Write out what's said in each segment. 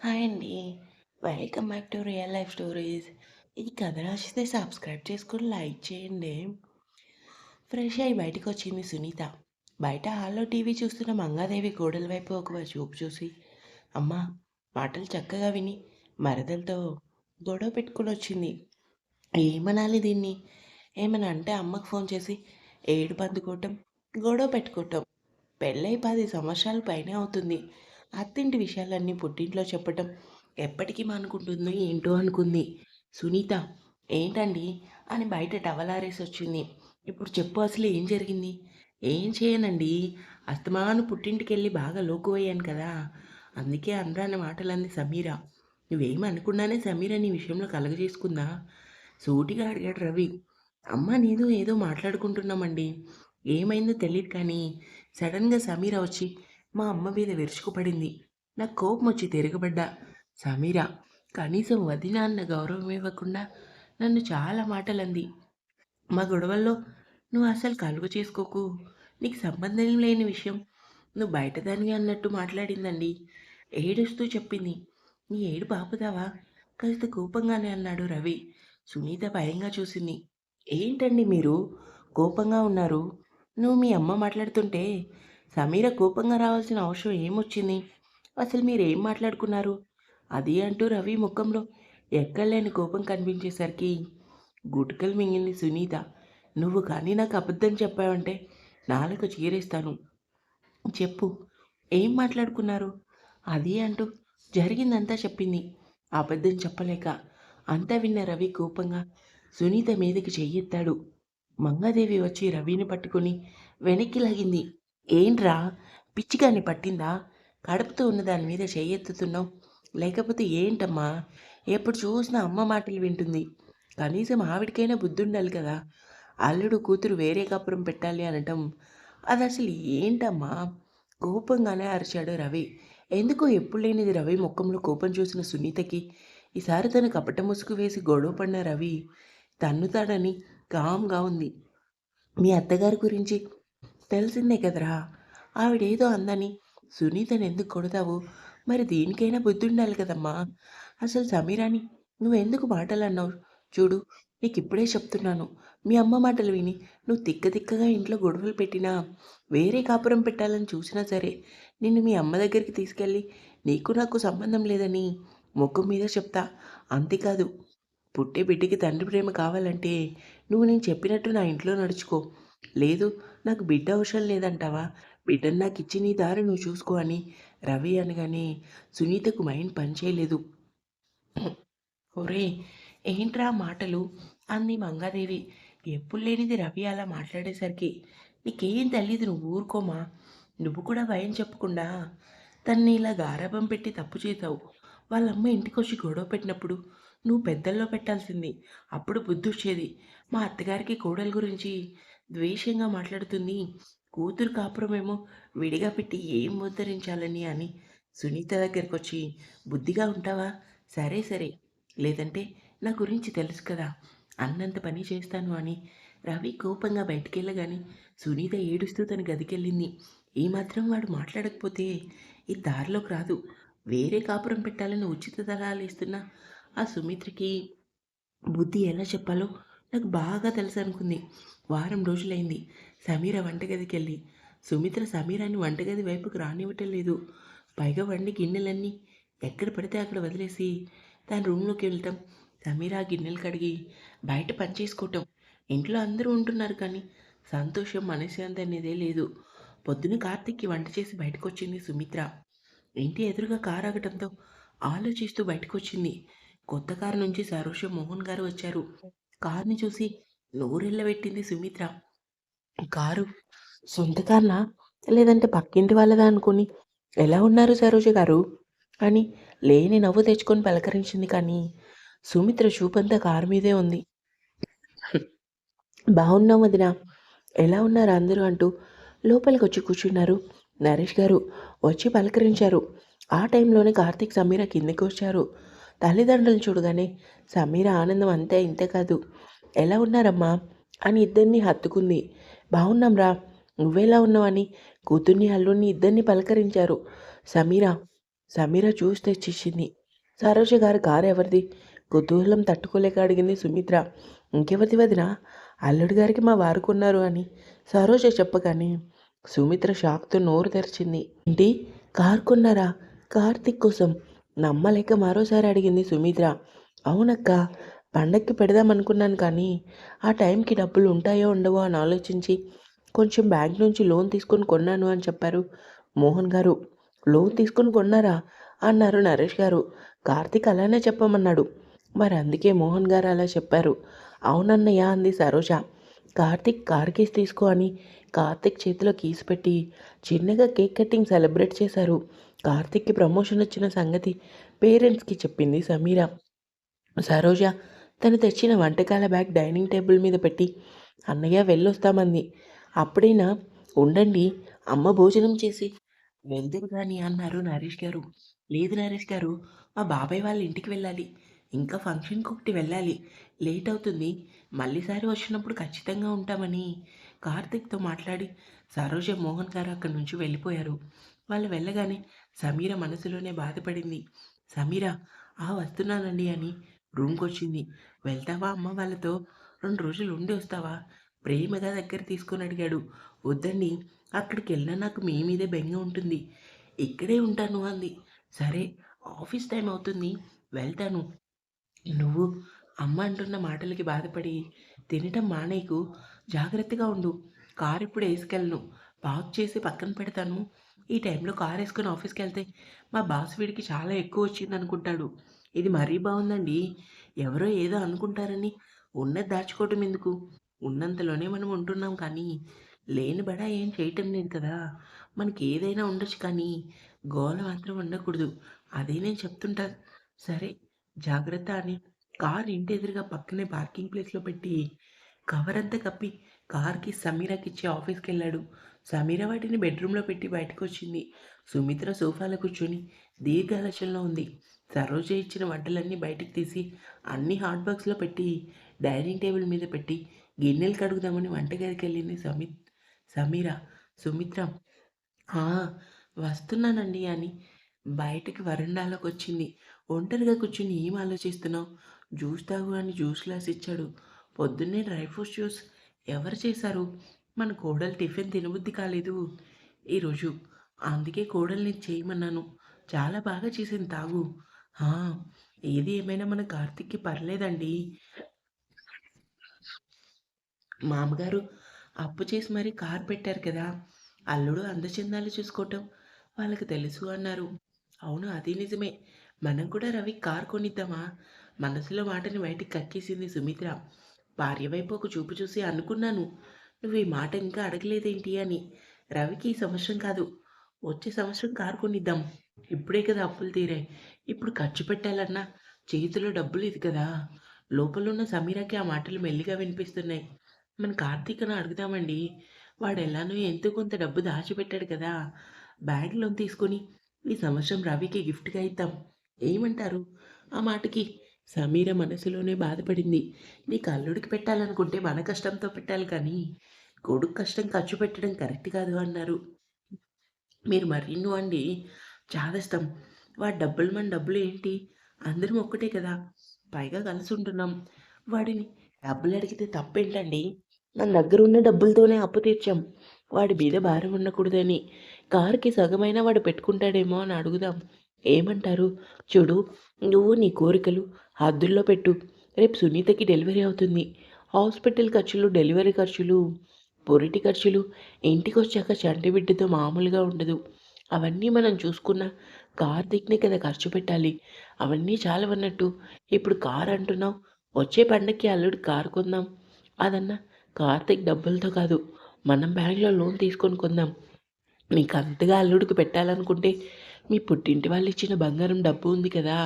Hi అండి. Welcome back to real life stories. ఈ కథ నచ్చితే సబ్స్క్రైబ్ చేసుకొని లైక్ చేయండి. ఫ్రెష్ అయ్యి బయటకొచ్చింది సునీత. బయట హాల్‌లో టీవీ చూస్తున్న మంగాదేవి గోడల వైపు ఒక చూపు చూసి, అమ్మా! మాటలు చక్కగా విని మరదలతో గొడవ పెట్టుకొనొచ్చింది. ఏమనాలి దీన్ని? ఏమన్నా అంటే అమ్మకు ఫోన్ చేసి ఏడు పందుకోవటం గొడవ పెట్టుకోవటం. పెళ్ళై పది సంవత్సరాలు పైనే అవుతుంది. అత్తింటి విషయాలన్నీ పుట్టింట్లో చెప్పటం ఎప్పటికి మానుకుంటుందో ఏంటో అనుకుంది. సునీత ఏంటండి? అని బయట టవలారేసి వచ్చింది ఇప్పుడు చెప్పు అసలు ఏం జరిగింది? ఏం చేయనండి. అస్తమాను పుట్టింటికెళ్ళి బాగా లోకువయ్యాను కదా! అందుకే అనరాని మాటలంది సమీర. నువ్వేమనుకున్నానే అనకుండానే సమీర నీ విషయంలో కలగజేసుకుందా? సూటిగా అడిగాడు రవి. అమ్మ నీదో ఏదో మాట్లాడుకుంటున్నామండి. ఏమైందో తెలియదు కానీ సడన్‌గా సమీర వచ్చి మా అమ్మ మీద విరుచుకుపడింది. నాకు వచ్చి తిరగబడ్డా. సమీర కనీసం వదిన అన్న గౌరవం ఇవ్వకుండా నన్ను చాలా మాటలంది. మా గొడవల్లో నువ్వు అసలు కలుగ చేసుకోకు. నీకు సంబంధం లేని విషయం నువ్వు బయటదానివి అన్నట్టు మాట్లాడిందండి. ఏడుస్తూ చెప్పింది. నీ ఏడు బాపుదావా కాస్త కోపంగానే అన్నాడు రవి. సునీత భయంగా చూసింది. ఏంటండి మీరు కోపంగా ఉన్నారు? నువ్వు మీ అమ్మ మాట్లాడుతుంటే సమీర కోపంగా రావాల్సిన అవసరం ఏమొచ్చింది? అసలు మీరేం మాట్లాడుకున్నారు? అది అంటూ రవి ముఖంలో ఎక్కడలేని కోపం కనిపించేసరికి గుటుకలు మింగింది సునీత. నువ్వు కానీ నాకు అబద్ధం చెప్పావంటే నాలుగు చీరేస్తాను. చెప్పు ఏం మాట్లాడుకున్నారు? అది అంటూ జరిగిందంతా చెప్పింది. అబద్ధం చెప్పలేక. అంతా విన్న రవి కోపంగా సునీత మీదకి చెయ్యెత్తాడు. మంగాదేవి వచ్చి రవిని పట్టుకుని వెనక్కి లాగింది. ఏంట్రా పిచ్చిగాని పట్టిందా? కడుపుతో ఉన్న దాని మీద చేయెత్తుతున్నావు లేకపోతే ఏంటమ్మా? ఎప్పుడు చూసినా అమ్మ మాటలు వింటుంది. కనీసం ఆవిడకైనా బుద్ధుండాలి కదా! అల్లుడు కూతురు వేరే కాపురం పెట్టాలి అనటం అది అసలు ఏంటమ్మా? కోపంగానే అరిచాడు రవి. ఎందుకో ఎప్పుడు లేనిది రవి ముఖంలో కోపం చూసిన సునీతకి ఈసారి తను కపట ముసుగు వేసి గొడవ పడిన రవి తన్నుతాడని కామ్‌గా ఉంది. మీ అత్తగారి గురించి తెలిసిందే కదరా! ఆవిడేదో అందని సునీతని ఎందుకు కొడతావు? మరి దీనికైనా బుద్ధుండాలి కదమ్మా! అసలు సమీరాని నువ్వెందుకు మాటలన్నావు? చూడు నీకు ఇప్పుడే చెప్తున్నాను. మీ అమ్మ మాటలు విని నువ్వు తిక్క తిక్కగా ఇంట్లో గొడవలు పెట్టినా, వేరే కాపురం పెట్టాలని చూసినా సరే, నిన్ను మీ అమ్మ దగ్గరికి తీసుకెళ్ళి నీకు నాకు సంబంధం లేదని ముఖం మీద చెప్తా. అంతేకాదు పుట్టే బిడ్డకి తండ్రి ప్రేమ కావాలంటే నువ్వు నేను చెప్పినట్టు నా ఇంట్లో నడుచుకో. లేదు నాకు బిడ్డ అవసరం లేదంటావా? బిడ్డను నాకిచ్చి నీ దారి నువ్వు చూసుకో అని రవి అనగానే సునీతకు మైండ్ పనిచేయలేదు. ఒరే ఏంట్రా మాటలు? అంది మంగాదేవి. ఎప్పుడు లేనిది రవి అలా మాట్లాడేసరికి నీకేం తల్లిది నువ్వు ఊరుకోమా. నువ్వు కూడా భయం చెప్పకుండా తన్ని ఇలా గారాబం పెట్టి తప్పు చేశావు. వాళ్ళమ్మ ఇంటికొచ్చి గొడవ పెట్టినప్పుడు నువ్వు పెద్దల్లో పెట్టాల్సింది. అప్పుడు బుద్ధొచ్చేది. మా అత్తగారికి కోడలు గురించి ద్వేషంగా మాట్లాడుతుంది. కూతురు కాపురమేమో విడిగా పెట్టి ఏం ఉద్ధరించాలని అని సునీత దగ్గరకొచ్చి బుద్ధిగా ఉంటావా? సరే సరే. లేదంటే నా గురించి తెలుసు కదా! అన్నంత పని చేస్తాను అని రవి కోపంగా బయటికెళ్ళగానే సునీత ఏడుస్తూ తన గదికెళ్ళింది. ఈ మాత్రం వాడు మాట్లాడకపోతే ఈ దారిలోకి రాదు. వేరే కాపురం పెట్టాలని ఉచిత సలహాలిస్తున్న ఆ సుమిత్రకి బుద్ధి ఎలా చెప్పాలో నాకు బాగా తెలుసు అనుకుంది వారం రోజులైంది సమీర వంటగదికెళ్ళి. సుమిత్ర సమీరాని వంటగది వైపుకి రానివ్వటం లేదు. పైగా వండి గిన్నెలన్నీ ఎక్కడ పడితే అక్కడ వదిలేసి తన రూమ్‌లోకి వెళ్తాం సమీర గిన్నెలు కడిగి బయట పని చేసుకోవటం. ఇంట్లో అందరూ ఉంటున్నారు కానీ సంతోషం, మనశ్శాంతి అనేదే లేదు. పొద్దున కార్తీక్‌కి వంట చేసి బయటకొచ్చింది సుమిత్ర. ఇంటి ఎదురుగా కారు ఆగటంతో ఆలోచిస్తూ బయటకొచ్చింది. కొత్త కారు నుంచి సరోష మోహన్ గారు వచ్చారు. కారుని చూసి నోరెళ్ళబెట్టింది సుమిత్ర. కారు సొంత కార్‌నా? లేదంటే పక్కింటి వాళ్ళదా అనుకుని ఎలా ఉన్నారు సరోజ గారు? అని లేని నవ్వు తెచ్చుకొని పలకరించింది కానీ సుమిత్ర చూపంతా కారు మీదే ఉంది. బాగున్నాం వదినా. ఎలా ఉన్నారు అందరూ అంటూ లోపలికి వచ్చి కూర్చున్నారు నరేష్ గారు. వచ్చి పలకరించారు. ఆ టైంలోనే కార్తీక్, సమీర కిందకి వచ్చారు తల్లిదండ్రులు చూడగానే సమీర ఆనందం అంతే ఇంతే కాదు. ఎలా ఉన్నారమ్మా? అని ఇద్దరిని హత్తుకుంది. బాగున్నాంరా. నువ్వెలా ఉన్నావని కూతుర్ని, అల్లుడిని ఇద్దరిని పలకరించారు. సమీర సమీర చూసి తెచ్చిచ్చింది సరోజ గారి కారు ఎవరిది? కుతూహలం తట్టుకోలేక అడిగింది సుమిత్ర. ఇంకెవరిది వదినా? అల్లుడి గారికి మా వారు కొన్నారు అని సరోజ చెప్పగానే సుమిత్ర షాక్తో నోరు తెరిచింది. ఏంటి? కారు కొన్నారా? కార్తిక్ కోసం నమ్మలేక మరోసారి అడిగింది సుమిత్ర. అవునక్క పండక్కి పెడదామనుకున్నాను కానీ ఆ టైంకి డబ్బులు ఉంటాయో ఉండవో అని ఆలోచించి కొంచెం బ్యాంక్ నుంచి లోన్ తీసుకొని కొన్నాను అని చెప్పారు. మోహన్ గారు లోన్ తీసుకొని కొన్నారా? అన్నారు నరేష్ గారు. కార్తీక్ అలానే చెప్పమన్నాడు. మరి అందుకే మోహన్ గారు అలా చెప్పారు. అవునన్నయ్య అంది సరోజ. కార్తీక్ కార్ కీస్ తీసుకో అని కార్తీక్ చేతిలో కీస్ పెట్టి చిన్నగా కేక్ కటింగ్ సెలబ్రేట్ చేశారు. కార్తిక్కి ప్రమోషన్ వచ్చిన సంగతి పేరెంట్స్కి చెప్పింది సమీర. సరోజ తను తెచ్చిన వంటకాల బ్యాగ్ డైనింగ్ టేబుల్ మీద పెట్టి అన్నయ్య వెళ్ళొస్తామంది. అప్పుడైనా ఉండండి అమ్మ భోజనం చేసి. వెళ్దురు కానీ అన్నారు నరేష్ గారు. లేదు నరేష్ గారు మా బాబాయ్ వాళ్ళ ఇంటికి వెళ్ళాలి. ఇంకా ఫంక్షన్కి ఒకటి వెళ్ళాలి. లేట్ అవుతుంది. మళ్ళీసారి వచ్చినప్పుడు ఖచ్చితంగా ఉంటామని. కార్తిక్తో మాట్లాడి సరోజ మోహన్ గారు అక్కడి నుంచి వెళ్ళిపోయారు. వాళ్ళు వెళ్ళగానే సమీర మనసులోనే బాధపడింది. సమీర ఆ వస్తున్నానండి అని రూమ్కి వచ్చింది వెళ్తావా అమ్మ వాళ్ళతో? రెండు రోజులు ఉండి వస్తావా? ప్రేమగా దగ్గర తీసుకొని అడిగాడు. వద్దండి అక్కడికి వెళ్ళినా నాకు మీ మీదే బెంగ ఉంటుంది. ఇక్కడే ఉంటాను అంది. సరే ఆఫీస్ టైం అవుతుంది వెళ్తాను. నువ్వు అమ్మ అంటున్న మాటలకి బాధపడి తినటం మానేకు జాగ్రత్తగా ఉండు. కారు ఇప్పుడు వేసుకెళ్ళను. పార్క్ చేసి పక్కన పెడతాను. ఈ టైంలో కార్ వేసుకొని ఆఫీస్కి వెళ్తే మా బాస్ వీడికి చాలా ఎక్కువ వచ్చింది అనుకుంటాడు. ఇది మరీ బాగుందండి. ఎవరో ఏదో అనుకుంటారని ఉన్నది దాచుకోవటం ఎందుకు? ఉన్నంతలోనే మనం ఉంటున్నాం కానీ లేని బడా ఏం చేయటం లేదు కదా. మనకి ఏదైనా ఉండొచ్చు కానీ గోల మాత్రం ఉండకూడదు. అదే నేను చెప్తుంటా. సరే జాగ్రత్త అని కార్ ఇంటి ఎదురుగా పక్కనే పార్కింగ్ ప్లేస్లో పెట్టి కవర్ అంతా కప్పి కార్కి సమీరాకి ఇచ్చి ఆఫీస్కి వెళ్ళాడు. సమీర వాటిని బెడ్రూమ్లో పెట్టి బయటకు వచ్చింది సుమిత్ర సోఫాలో కూర్చొని దీర్ఘాలోచనలో ఉంది. సరోజ ఇచ్చిన వంటలన్నీ బయటికి తీసి అన్ని హాట్ బాక్స్లో పెట్టి డైనింగ్ టేబుల్ మీద పెట్టి గిన్నెలు కడుగుదామని వంటగదికి వెళ్ళింది సమిత్ సమీర. సుమిత్ర వస్తున్నానండి అని బయటికి వరండాలోకి వచ్చింది. ఒంటరిగా కూర్చుని ఏం ఆలోచిస్తున్నావు? జ్యూస్ తాగు అని జ్యూస్ గ్లాస్ ఇచ్చాడు. పొద్దున్నే డ్రై ఫ్రూట్స్ జ్యూస్ ఎవరు చేశారు? మన కోడలు టిఫిన్ తినబుద్ధి కాలేదు. ఈరోజు అందుకే కోడల్ని చేయమన్నాను. చాలా బాగా చేసింది తాగు. ఏది ఏమైనా మన కార్తిక్కి పర్లేదండి. మామగారు అప్పు చేసి మరీ కారు పెట్టారు కదా. అల్లుడు అందచందాలు చూసుకోవటం వాళ్ళకి తెలుసు అన్నారు. అవును అది నిజమే. మనం కూడా రవి కారు కొనిద్దామా? మనసులో మాటని బయటికి కక్కేసింది సుమిత్ర. భార్య వైపు ఒక చూపు చూసి అనుకున్నాను. నువ్వు ఈ మాట ఇంకా అడగలేదేంటి అని. రవికి ఈ సంవత్సరం కాదు వచ్చే సంవత్సరం కారు కొనిద్దాం. ఇప్పుడే కదా అప్పులు తీరాయి ఇప్పుడు ఖర్చు పెట్టాలన్నా చేతిలో డబ్బులు ఇది కదా. లోపల ఉన్న సమీరాకి ఆ మాటలు మెల్లిగా వినిపిస్తున్నాయి. మన కార్తీకను అడుగుదామండి. వాడు ఎలానో ఎంతో కొంత డబ్బు దాచిపెట్టాడు కదా. బ్యాంక్ లోన్ తీసుకొని ఈ సంవత్సరం రవికి గిఫ్ట్గా ఇద్దాం. ఏమంటారు? ఆ మాటకి సమీర మనసులోనే బాధపడింది. నీకు అల్లుడికి పెట్టాలనుకుంటే మన కష్టంతో పెట్టాలి కానీ కొడుకు కష్టం ఖర్చు పెట్టడం కరెక్ట్ కాదు అన్నారు. మీరు మరిన్ను అండి చాదస్తాం వాడి డబ్బులు మన డబ్బులు ఏంటి? అందరం ఒక్కటే కదా. పైగా కలిసి ఉంటున్నాం. వాడిని డబ్బులు అడిగితే తప్పేంటండి? మన దగ్గర ఉన్న డబ్బులతోనే అప్పు తీర్చాం. వాడి మీద భారం ఉండకూడదని. కారుకి సగమైనా వాడు పెట్టుకుంటాడేమో అని అడుగుదాం. ఏమంటారు? చూడు నువ్వు నీ కోరికలు హద్దుల్లో పెట్టు. రేపు సునీతకి డెలివరీ అవుతుంది. హాస్పిటల్ ఖర్చులు డెలివరీ ఖర్చులు పొరిటి ఖర్చులు ఇంటికి వచ్చాక చంటి బిడ్డతో మామూలుగా ఉండదు. అవన్నీ మనం చూసుకున్న కార్తీక్ని కదా ఖర్చు పెట్టాలి. అవన్నీ చాలవన్నట్టు. ఇప్పుడు కార్ అంటున్నావు. వచ్చే పండక్కి అల్లుడు కారు కొందాం. అదన్నా కార్తీక్ డబ్బులతో కాదు. మనం బ్యాంక్లో లోన్ తీసుకొని కొందాం. నీకు అంతగా అల్లుడికి పెట్టాలనుకుంటే మీ పుట్టింటి వాళ్ళు ఇచ్చిన బంగారం డబ్బు ఉంది కదా.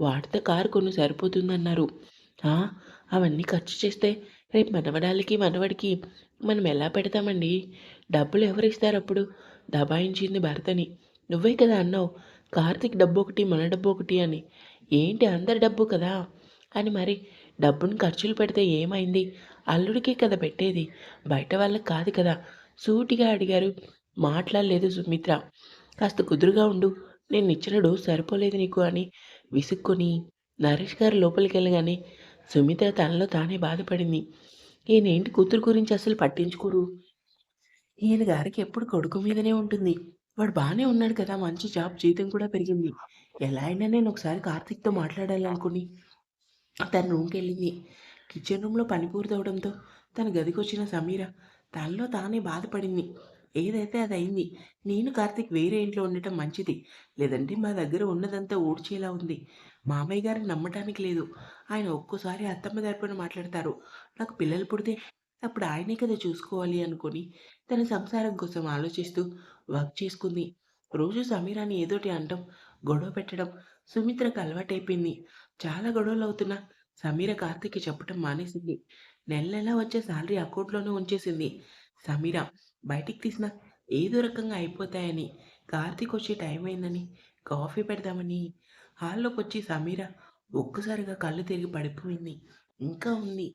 వాటితో కారు కొన్ని సరిపోతుందన్నారు. అవన్నీ ఖర్చు చేస్తే రేపు మనవడాలకి మనవడికి మనం ఎలా పెడతామండి? డబ్బులు ఎవరు ఇస్తారు అప్పుడు? దబాయించింది భర్తని. నువ్వే కదా అన్నావు. కార్తీక్ డబ్బు ఒకటి మన డబ్బు ఒకటి అని. ఏంటి అందరి డబ్బు కదా? అని మరి డబ్బును ఖర్చులు పెడితే ఏమైంది? అల్లుడికే కదా పెట్టేది. బయట వాళ్ళకి కాదు కదా. సూటిగా అడిగారు. మాట్లాడలేదు సుమిత్ర. కాస్త కుదురుగా ఉండు. నేనిచ్చిన డోస్ సరిపోలేదు నీకు అని విసుక్కొని నరేష్ గారు లోపలికెళ్ళగానే సుమిత్ర తనలో తానే బాధపడింది. ఈయనేంటి కూతురు గురించి అసలు పట్టించుకోరు. ఈయన గారికి ఎప్పుడు కొడుకు మీదనే ఉంటుంది. వాడు బాగానే ఉన్నాడు కదా! మంచి జాబ్ జీతం కూడా పెరిగింది. ఎలా అయినా నేను ఒకసారి కార్తీక్‌తో మాట్లాడాలనుకుని తన రూమ్‌కెళ్ళింది. కిచెన్ రూమ్‌లో పని పూర్తవడంతో తన గదికొచ్చిన సమీర తనలో తానే బాధపడింది. ఏదైతే అది అయింది నేను కార్తీక్ వేరే ఇంట్లో ఉండటం మంచిది. లేదంటే మా దగ్గర ఉన్నదంతా ఊడ్చేలా ఉంది. మామయ్య గారిని నమ్మటానికి లేదు. ఆయన ఒక్కోసారి అత్తమ్మ తరపున మాట్లాడతారు. నాకు పిల్లలు పుడితే అప్పుడు ఆయనే కదా చూసుకోవాలి అనుకుని తన సంసారం కోసం ఆలోచిస్తూ వర్క్ చేసుకుంది. రోజు సమీరాని ఏదోటి అనటం, గొడవ పెట్టడం సుమిత్రకు అలవాటైపోయింది. చాలా గొడవలు అవుతున్నా సమీర కార్తిక్కి చెప్పటం మానేసింది. నెల నెలా వచ్చే శాలరీ అకౌంట్‌లోనే ఉంచేసింది. సమీర బయటికి తీసినా ఏదో రకంగా అయిపోతాయని, కార్తీక్ వచ్చే టైం అయిందని కాఫీ పెడదామని హాల్లోకొచ్చి సమీర ఒక్కసారిగా కళ్ళు తిరిగి పడిపోయింది. ఇంకా ఉంది.